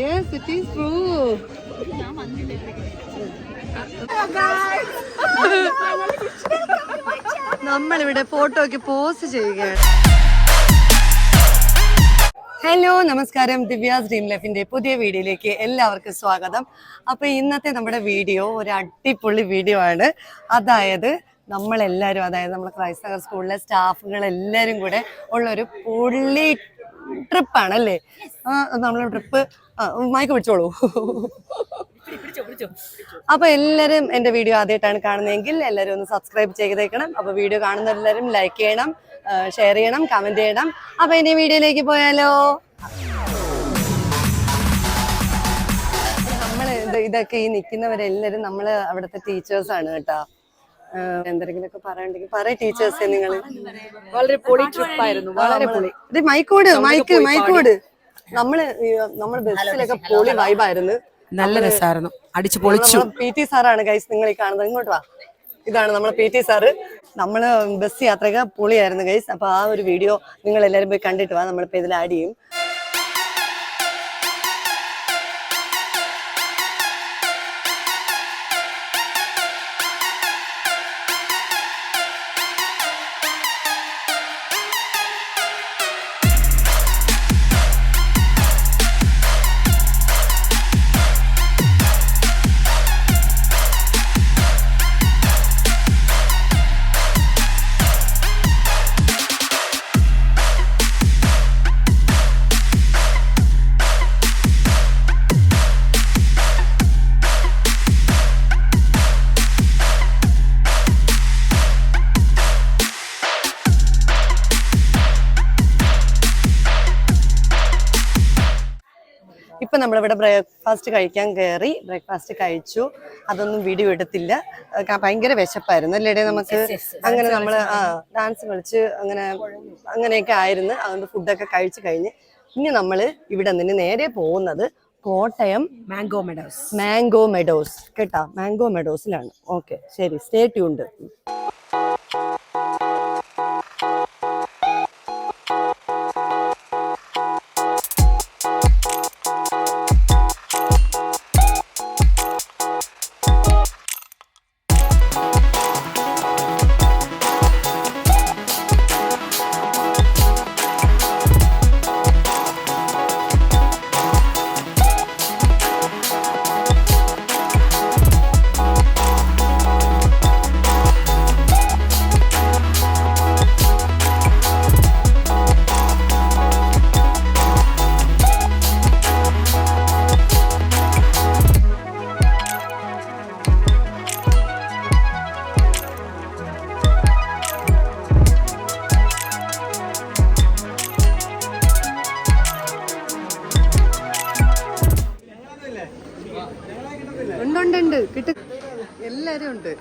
Yes, it is true. നമ്മളിവിടെ ഫോട്ടോയ്ക്ക് post ചെയ്യുകയാണ്. ഹലോ നമസ്കാരം. ദിവ്യാസ് ഡ്രീം ലൈഫിന്റെ പുതിയ വീഡിയോയിലേക്ക് എല്ലാവർക്കും സ്വാഗതം. അപ്പൊ ഇന്നത്തെ നമ്മുടെ വീഡിയോ ഒരു അടിപൊളി വീഡിയോ ആണ്. അതായത് നമ്മളെല്ലാവരും അതായത് നമ്മൾ ക്രൈസ്തവ സ്കൂളിലെ സ്റ്റാഫുകൾ എല്ലാവരും കൂടെ ഉള്ളൊരു പുള്ളി ട്രിപ്പാണ് അല്ലേ നമ്മൾ ട്രിപ്പ് മയക്ക് പിടിച്ചോളൂ. അപ്പൊ എല്ലാരും എന്റെ വീഡിയോ ആദ്യമായിട്ടാണ് കാണുന്നതെങ്കിൽ എല്ലാരും ഒന്ന് സബ്സ്ക്രൈബ് ചെയ്തേക്കണം. അപ്പൊ വീഡിയോ കാണുന്ന എല്ലാവരും ലൈക്ക് ചെയ്യണം ഷെയർ ചെയ്യണം കമന്റ് ചെയ്യണം. അപ്പൊ ഇനി വീഡിയോയിലേക്ക് പോയാലോ? നമ്മൾ ഇത് ഇതൊക്കെ ഈ നിൽക്കുന്നവരെല്ലാരും നമ്മൾ അവിടുത്തെ ടീച്ചേഴ്സ് ആണ് കേട്ടോ. എന്തെങ്കിലുമൊക്കെ പറയണ്ടെങ്കിൽ പറയ ടീച്ചേഴ്സ് നിങ്ങൾ വളരെ പൊളി ട്രിപ്പായിരുന്നു വളരെ പൊളി. മൈക്കോട് മൈക്ക് മൈക്കോട് നമ്മൾ നമ്മൾ ബസ്സിലൊക്കെ പൊളി വൈബായിരുന്നു. നല്ല രസമായിരുന്നു അടിച്ചു പൊളിച്ചു. പി ടി സാറാണ് ഗൈസ് നിങ്ങൾ ഈ കാണുന്നത്. ഇങ്ങോട്ട് വാ. ഇതാണ് നമ്മളെ പി ടി സാറ്. നമ്മൾ ബസ് യാത്രയൊക്കെ പൊളിയായിരുന്നു ഗൈസ് അപ്പൊ ആ ഒരു വീഡിയോ നിങ്ങൾ എല്ലാവരും പോയി കണ്ടിട്ട് വാ. നമ്മളിപ്പോ ഇതിൽ ആഡ് ചെയ്യും. നമ്മളിവിടെ ബ്രേക്ക്ഫാസ്റ്റ് കഴിക്കാൻ കയറി ബ്രേക്ക്ഫാസ്റ്റ് കഴിച്ചു. അതൊന്നും വീഡിയോ എടുത്തില്ല. ഭയങ്കര വിശപ്പായിരുന്നു അല്ലേടെ നമുക്ക്? അങ്ങനെ നമ്മൾ ആ ഡാൻസ് കളിച്ച് അങ്ങനെ അങ്ങനെയൊക്കെ ആയിരുന്നു. അതുകൊണ്ട് ഫുഡൊക്കെ കഴിച്ചു കഴിഞ്ഞ് ഇനി നമ്മൾ ഇവിടെ നിന്ന് നേരെ പോകുന്നത് Kottayam mango meadows mango meadows കേട്ടാ? മാംഗോ മെഡോസിലാണ് ഓക്കെ ശരി. സ്റ്റേ ട്യൂണ്ട് ഉണ്ട് ഉണ്ട്. ഉണ്ട് കിട്ടും. എല്ലാരും ഉണ്ട്.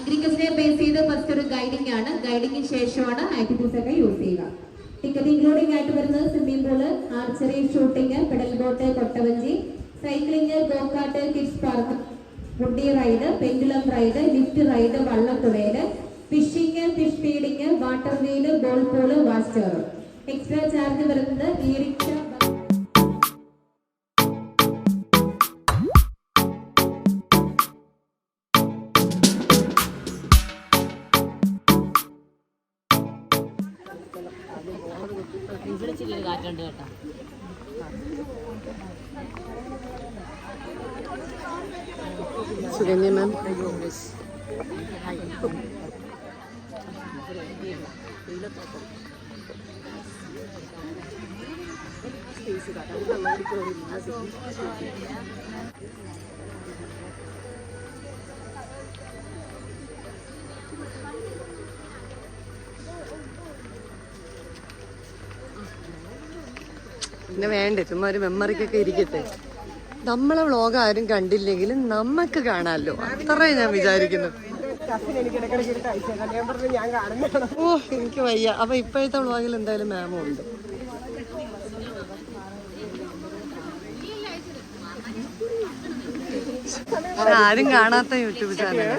അഗ്രികൾച്ചറെ ബേസ് ചെയ്ത് ഫസ്റ്റ് ഒരു ഗൈഡിംഗ് ആണ്. ഗൈഡിങ്ങിന് ശേഷമാണ് ആക്ടിവിറ്റീസ് ഒക്കെ യൂസ് ചെയ്യുക. ടിക്കറ്റ് ഇൻക്ലൂഡിംഗ് ആയിട്ട് വരുന്നത് swimming pool archery shooting pedal boat കൊട്ടവഞ്ചി cycling go kart kids park മുണ്ടി ride pendulum ride lift ride വള്ളത്തുവേൽ fishing fish feeding water wheel ball pool വാസ്റ്റർ extra charge വരുന്നത് ഈ പിന്നെ വേണ്ടേ ചുമ്മാ ഒരു മെമ്മറിക്കൊക്കെ ഇരിക്കട്ടെ. നമ്മളെ വ്ളോഗ് ആരും കണ്ടില്ലെങ്കിലും നമ്മക്ക് കാണാമല്ലോ അത്രേ ഞാൻ വിചാരിക്കുന്നു. ഓ എനിക്ക് വയ്യ. അപ്പൊ ഇപ്പോഴത്തെ വ്ളോഗിൽ എന്തായാലും മാമും ഉണ്ട് പക്ഷെ ആരും കാണാത്ത യൂട്യൂബ് ചാനൽ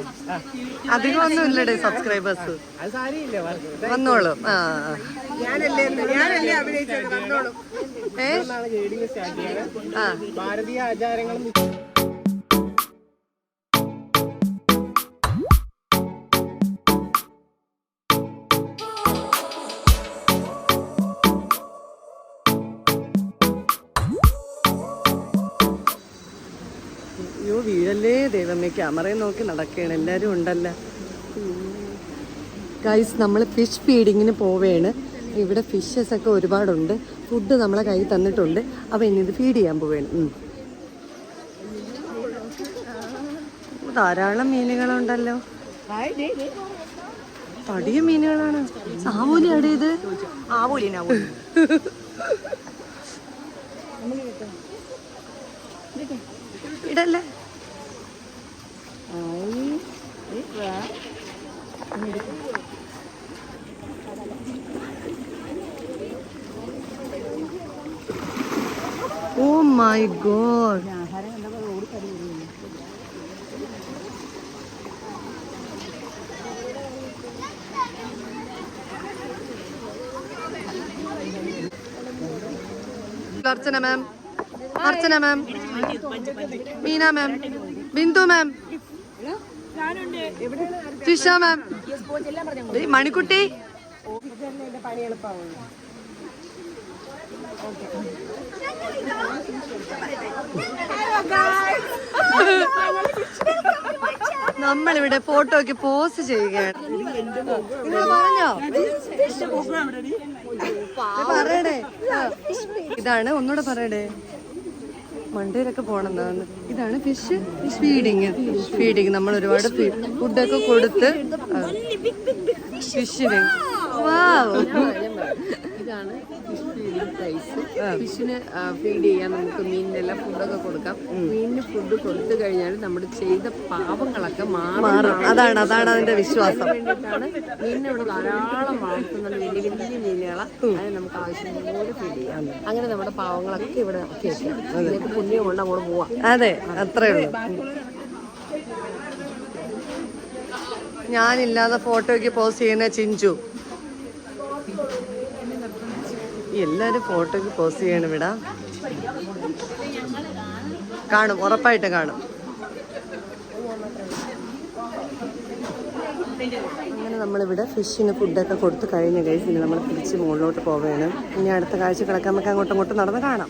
അധികം ഒന്നും ഇല്ലടേ സബ്സ്ക്രൈബേഴ്സ് വന്നോളൂ. ആ ഏ? ആ. ഭാരതീയ ആചാരങ്ങളും അയ്യോ വീഴല്ലേ? ദൈവമേ ക്യാമറയിൽ നോക്കി നടക്കുകയാണ്. എല്ലാവരും ഉണ്ടല്ലോ. ഗൈസ് നമ്മൾ ഫിഷ് ഫീഡിങ്ങിന് പോവുകയാണ് ഇവിടെ ഫിഷസ് ഒക്കെ ഒരുപാടുണ്ട്. ഫുഡ് നമ്മളെ കയ്യിൽ തന്നിട്ടുണ്ട്. അപ്പോൾ ഇനി ഇത് ഫീഡ് ചെയ്യാൻ പോവുകയാണ് ധാരാളം മീനുകളുണ്ടല്ലോ. പടിയ മീനുകളാണ്. ആവൂലി അടിയത് ആവൂലിനാവൂലി ഇടല്ലേ? ഓ my god. Archana ma'am. Archana ma'am. Meena ma'am Bindu ma'am. Trisha ma'am. Manikutty. നമ്മളിവിടെ ഫോട്ടോക്ക് പോസ് ചെയ്യുകയാണ്. പറഞ്ഞോ? പറയണേ. ഇതാണ് ഒന്നുകൂടെ പറയടേ മണ്ടയിലൊക്കെ പോണെന്നാണ് ഇതാണ് ഫിഷ് ഫീഡിങ് ഫീഡിങ് നമ്മൾ ഒരുപാട് ഫുഡൊക്കെ കൊടുത്ത് ഫിഷിന് വാവ് ഇതാണ് ഫിഷ് ഫീഡിംഗ് പ്രൈസ് ഫിഷിന് ഫീഡ് ചെയ്യാൻ നമുക്ക് മീനിനെല്ലാം ഫുഡൊക്കെ കൊടുക്കാം. മീനിന് ഫുഡ് കൊടുത്തു കഴിഞ്ഞാൽ നമ്മൾ ചെയ്ത പാപങ്ങളൊക്കെ മാറും. അതാണ് അതാണ് അതിന്റെ വിശ്വാസം. വേണ്ടിയിട്ടാണ് മീനിനെ ഇവിടെ ധാരാളം വളർത്തുന്ന വലിയ വലിയ മീനുകളെ അതിന് നമുക്ക് ആവശ്യമുള്ള ഫീഡ് ചെയ്യാം. അങ്ങനെ നമ്മുടെ പാവങ്ങളൊക്കെ ഇവിടെ പുണ്യം കൊണ്ട് അങ്ങോട്ട് പോവാം. അതെ അത്രേ ഉള്ളൂ. ഞാനില്ലാതെ ഫോട്ടോയ്ക്ക് പോസ്റ്റ് ചെയ്യുന്ന ചിഞ്ചു. എല്ലാരും ഫോട്ടോയ്ക്ക് പോസ്റ്റ് ചെയ്യണം ഇവിടെ കാണും ഉറപ്പായിട്ട് കാണും. അങ്ങനെ നമ്മളിവിടെ ഫിഷിന് ഫുഡൊക്കെ കൊടുത്ത് കഴിഞ്ഞ കഴിച്ച് ഇനി നമ്മൾ തിരിച്ച് മുകളിലോട്ട് പോവുകയാണ്. ഇനി അടുത്ത കാഴ്ച കാഴ്ചകളൊക്കെ നമുക്ക് അങ്ങോട്ടും ഇങ്ങോട്ടും നടന്ന് കാണാം.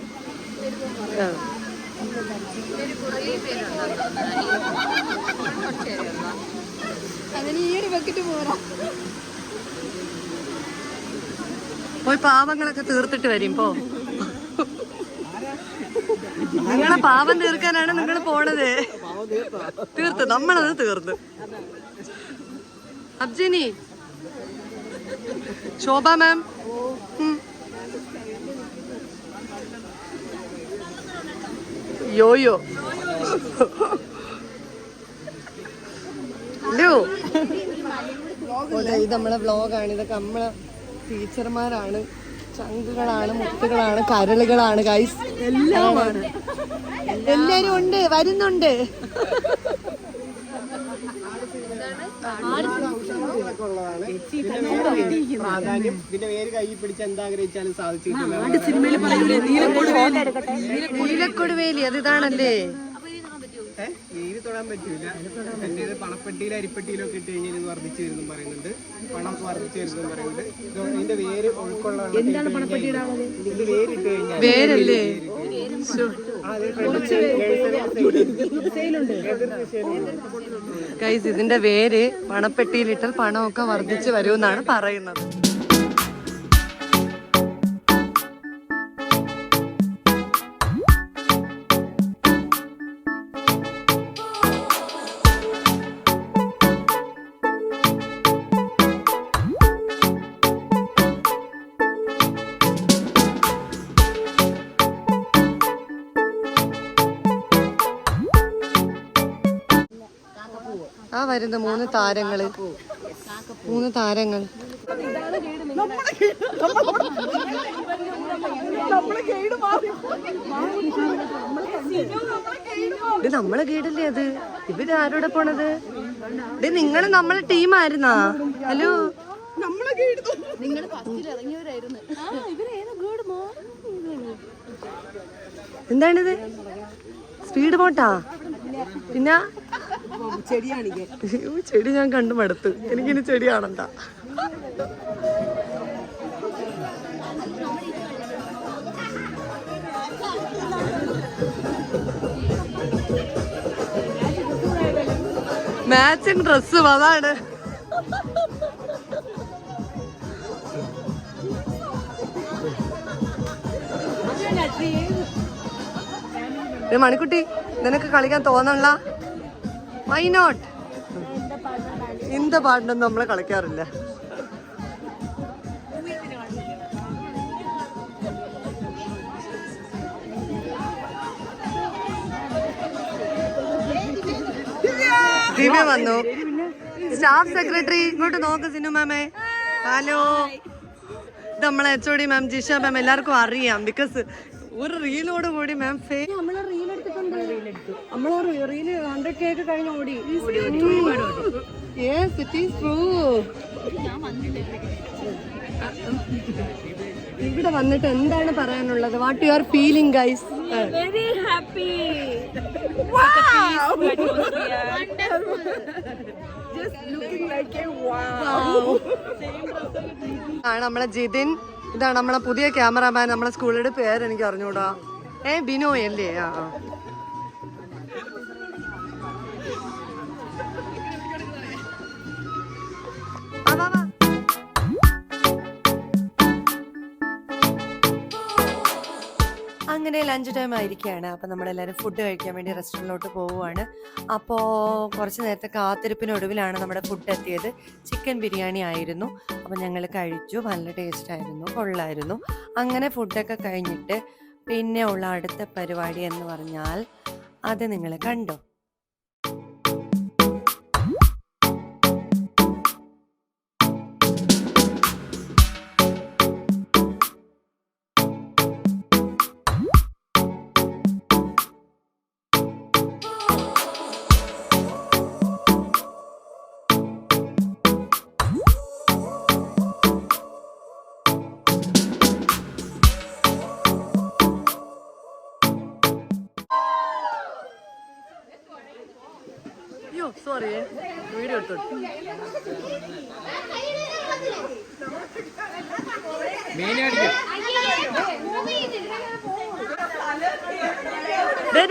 ആ. പോയി പാവങ്ങളൊക്കെ തീർത്തിട്ട് വരും പോ. നിങ്ങളെ പാവം തീർക്കാനാണ് നിങ്ങൾ പോണത്. തീർത്ത് നമ്മളത് തീർന്നു അബ്ജിനി. ശോഭ മാം. യോയോ. ഇത് നമ്മളെ വ്ലോഗാണ് ഇതൊക്കെ നമ്മളെ ടീച്ചർമാരാണ് ചങ്കുകളാണ് മുത്തുകളാണ് കരളുകളാണ് ഗൈസ് എല്ലാമാണ്. എല്ലാരും ഉണ്ട് വരുന്നുണ്ട്. പ്രാധാന്യം ഇതിന്റെ പേര് കൈ പിടിച്ച് എന്താഗ്രഹിച്ചാലും സാധിച്ചു നീലക്കൊടുവേലി അത് ഇതാണല്ലേ? നീര് തൊടാൻ പറ്റൂല എന്റെ ഇത് പണപ്പെട്ടിയിലും അരിപ്പെട്ടിയിലും ഒക്കെ ഇട്ട് കഴിഞ്ഞാൽ ഇത് വർദ്ധിച്ചു വരുന്നു പറയുന്നുണ്ട് പണം വർദ്ധിച്ചു വരുന്നു പറയുന്നുണ്ട് ഇതിന്റെ വേര് ഒഴുക്കുള്ള ഇത് വേരിട്ട് കഴിഞ്ഞാൽ ഇതിന്റെ വേര് പണപ്പെട്ടിയിലിട്ടാൽ പണമൊക്കെ വർദ്ധിച്ചു വരുമെന്നാണ് പറയുന്നത് വരുന്ന മൂന്ന് താരങ്ങൾ മൂന്ന് താരങ്ങൾ. ഇത് നമ്മളെ ഗൈഡല്ലേ അത്? ഇവർ ആരോടെ പോണത്? ഇത് നിങ്ങൾ നമ്മളെ ടീം ടീമായിരുന്നാ ഹലോ എന്താണിത്? സ്പീഡ് ബോട്ടാ പിന്നെ? അയ്യോ, ചെടി ഞാൻ കണ്ടു മടുത്തു. എനിക്കിനി ചെടി കാണണ്ട. മാച്ചിങ് ഡ്രസ്സും അതാണ്. മണിക്കുട്ടി നിനക്ക് കളിക്കാൻ തോന്നണ്ട വൈ നോട്ട് ഇന്ത പാട്ടിനൊന്നും നമ്മളെ കളിക്കാറില്ല. ദിവ്യ വന്നു. സ്റ്റാഫ് സെക്രട്ടറി ഇങ്ങോട്ട് നോക്ക് സിനു മാമേ. ഹലോ നമ്മളെ H O D ma'am Jisha ma'am എല്ലാവർക്കും അറിയാം. ബിക്കോസ് ഒരു റീലോട് കൂടി മാം ഫേ നമ്മളെ റീൽ ഹൺഡ്രഡ് കെ ഒക്കെ കഴിഞ്ഞ് ഓടി. യെസ് ഇറ്റ് ഈസ് ട്രൂ ഇവിടെ വന്നിട്ട് എന്താണ് പറയാനുള്ളത്? What you are feeling guys very happy ആണ് നമ്മളെ ജിതിൻ. ഇതാണ് നമ്മളെ പുതിയ ക്യാമറാമാൻ നമ്മളെ സ്കൂളിലെ പേര് എനിക്ക് അറിഞ്ഞൂടാ ഏ ബിനോയ് അല്ലേ. ആ, അങ്ങനെ ലഞ്ച് ടൈം ആയിരിക്കുകയാണ്. അപ്പോൾ നമ്മളെല്ലാവരും ഫുഡ് കഴിക്കാൻ വേണ്ടി റെസ്റ്റോറന്റിലോട്ട് പോവുകയാണ്. അപ്പോൾ കുറച്ച് നേരത്തെ കാത്തിരിപ്പിനൊടുവിലാണ് നമ്മുടെ ഫുഡ് എത്തിയത്. ചിക്കൻ ബിരിയാണി ആയിരുന്നു. അപ്പോൾ ഞങ്ങൾ കഴിച്ചു. നല്ല ടേസ്റ്റ് ആയിരുന്നു. കൊള്ളായിരുന്നു. അങ്ങനെ ഫുഡൊക്കെ കഴിഞ്ഞിട്ട് പിന്നെ ഉള്ള അടുത്ത പരിപാടി എന്ന് പറഞ്ഞാൽ അത് നിങ്ങൾ കണ്ടോ?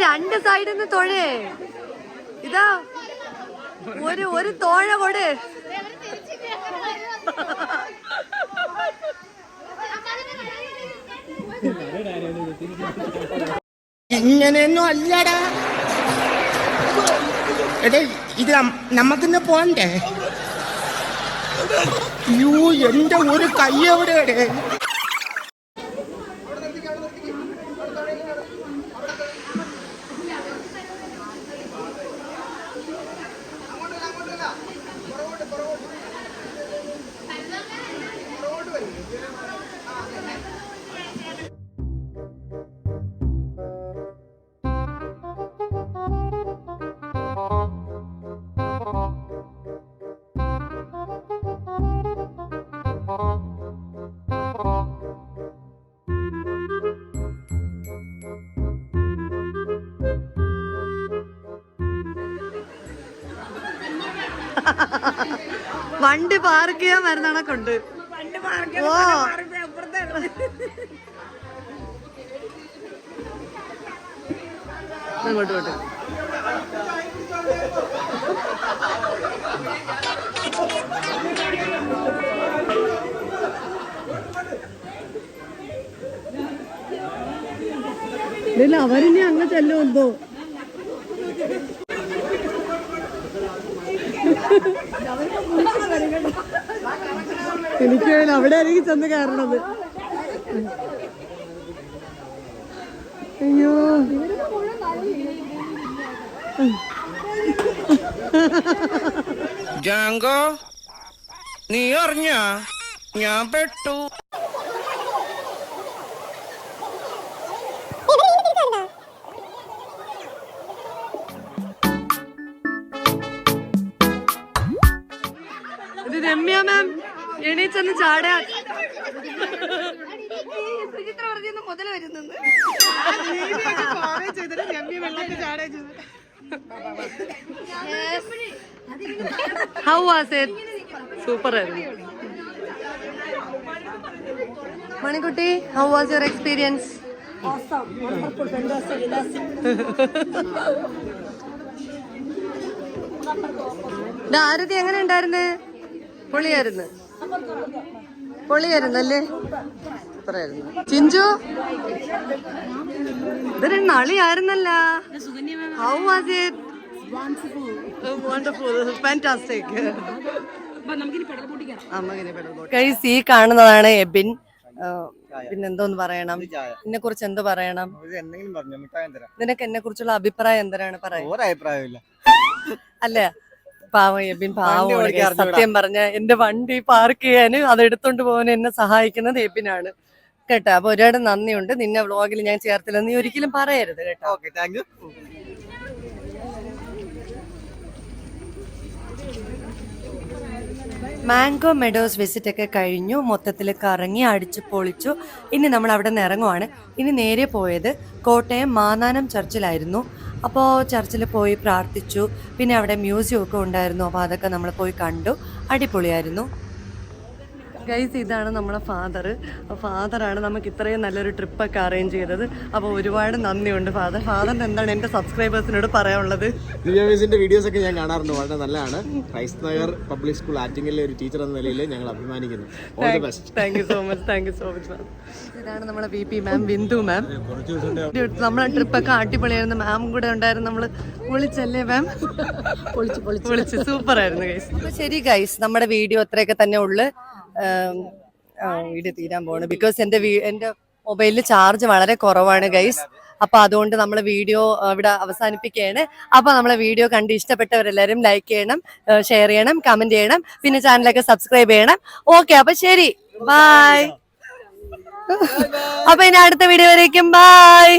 രണ്ട് സൈഡിൽ നിന്ന് തൊഴേ. ഇതാ ഒരു ഒരു തോഴ കൊട്. എങ്ങനെയൊന്നും അല്ലടാ. എടേ ഇത് നമ്മക്കിന്ന് പോണ്ടേ? അയ്യോ എന്റെ ഒരു കൈ എവിടെയാടേ വണ്ടി പാർക്ക് ചെയ്യാൻ വരുന്നതൊക്കെ കൊണ്ട്? ഓ. അങ്ങോട്ട് പോട്ടെ ഇല്ല അവരിനി അങ്ങ് ചെല്ലുമെന്തോ എനിക്ക് അവിടെ ആയിരിക്കും ചെന്ന് കയറണത്. അയ്യോ. ജാങ്കോ നീ അറിഞ്ഞ? ഞാൻ പെട്ടു. രമ്യ മാം എണീച്ചൊന്ന് ചാടാ. മുതൽ വരുന്നെന്ന്. ഹൗ വാസ് സൂപ്പർ ആയിരുന്നു. Manikutty how was your experience Arathi എങ്ങനെ ഉണ്ടായിരുന്നു? പൊളിയായിരുന്നു. പൊളിയായിരുന്നല്ലേ? സൂപ്പറായിരുന്നു ചിഞ്ചു? ഇതൊരു നളിയായിരുന്നല്ല. ഹൗ വാസ് ഇറ്റ് ഗൈസ് ഈ കാണുന്നതാണ് എബിൻ. പിന്നെ പിന്നെന്തോന്ന് പറയണം? എന്നെ കുറിച്ച് എന്ത് പറയണം? നിനക്ക് എന്നെ കുറിച്ചുള്ള അഭിപ്രായം എന്തരാണ്? പറയാ. അല്ല പാവം എബിൻ പാവം സത്യം പറഞ്ഞ എന്റെ വണ്ടി പാർക്ക് ചെയ്യാനും അത് എടുത്തോണ്ട് പോകാൻ എന്നെ സഹായിക്കുന്നത് എബിനാണ്. കേട്ടോ? അപ്പൊ ഒരുപാട് നന്ദിയുണ്ട്. നിന്നെ വ്ളോഗിൽ ഞാൻ ചേർത്തില്ല. നീ ഒരിക്കലും പറയരുത് കേട്ടോ. Okay thank you. Mango Meadows visit ഒക്കെ കഴിഞ്ഞു. മൊത്തത്തിൽ കറങ്ങി അടിച്ചു പൊളിച്ചു. ഇനി നമ്മൾ അവിടെ നിന്ന് ഇറങ്ങുവാണ്. ഇനി നേരെ പോയത് കോട്ടയം മാനാനം ചർച്ചിലായിരുന്നു. അപ്പോൾ ചർച്ചിൽ പോയി പ്രാർത്ഥിച്ചു. പിന്നെ അവിടെ മ്യൂസിയം ഒക്കെ ഉണ്ടായിരുന്നു. അപ്പോൾ അതൊക്കെ നമ്മൾ പോയി കണ്ടു. അടിപൊളിയായിരുന്നു. ഗൈസ് ഇതാണ് നമ്മുടെ ഫാദർ ഫാദറാണ് നമുക്ക് ഇത്രയും നല്ലൊരു ട്രിപ്പൊക്കെ അറേഞ്ച് ചെയ്തത്. അപ്പോൾ ഒരുപാട് നന്ദിയുണ്ട് ഫാദർ ഫാദറിന് എന്താണ് എന്റെ സബ്സ്ക്രൈബേഴ്സിനോട് പറയാനുള്ളത്? വീഡിയോസ് ഒക്കെ ഞാൻ കാണാറുണ്ട്. വളരെ നല്ലതാണ്. ക്രൈസ്റ്റ് നഗർ പബ്ലിക് സ്കൂൾ ആറ്റിങ്ങിലെ ഒരു ടീച്ചർ എന്ന നിലയിൽ ഞങ്ങൾ അഭിമാനിക്കുന്നു. All the best thank you so much thank you so much ma'am ഇതാണ് നമ്മുടെ V P ma'am Bindu ma'am നമ്മളെ ട്രിപ്പൊക്കെ അടിപൊളിയായിരുന്നു. മാം കൂടെ ഉണ്ടായിരുന്നു നമ്മൾ വിളിച്ചല്ലേ മാം പൊളിച്ച് സൂപ്പർ ആയിരുന്നു ഗൈസ് ശരി ഗൈസ് നമ്മുടെ വീഡിയോ അത്രയൊക്കെ തന്നെ ഉള്ളു. വീഡിയോ തീരാൻ പോണ് ബിക്കോസ് എന്റെ എന്റെ എന്റെ മൊബൈലിൽ ചാർജ് വളരെ കുറവാണ് ഗൈസ് അപ്പൊ അതുകൊണ്ട് നമ്മൾ വീഡിയോ ഇവിടെ അവസാനിപ്പിക്കുകയാണ്. അപ്പൊ നമ്മളെ വീഡിയോ കണ്ട് ഇഷ്ടപ്പെട്ടവരെല്ലാവരും ലൈക്ക് ചെയ്യണം ഷെയർ ചെയ്യണം കമന്റ് ചെയ്യണം പിന്നെ ചാനലൊക്കെ സബ്സ്ക്രൈബ് ചെയ്യണം. ഓക്കെ അപ്പൊ ശരി. ബായ് അപ്പൊ ഇനി അടുത്ത വീഡിയോ വരേക്കും ബൈ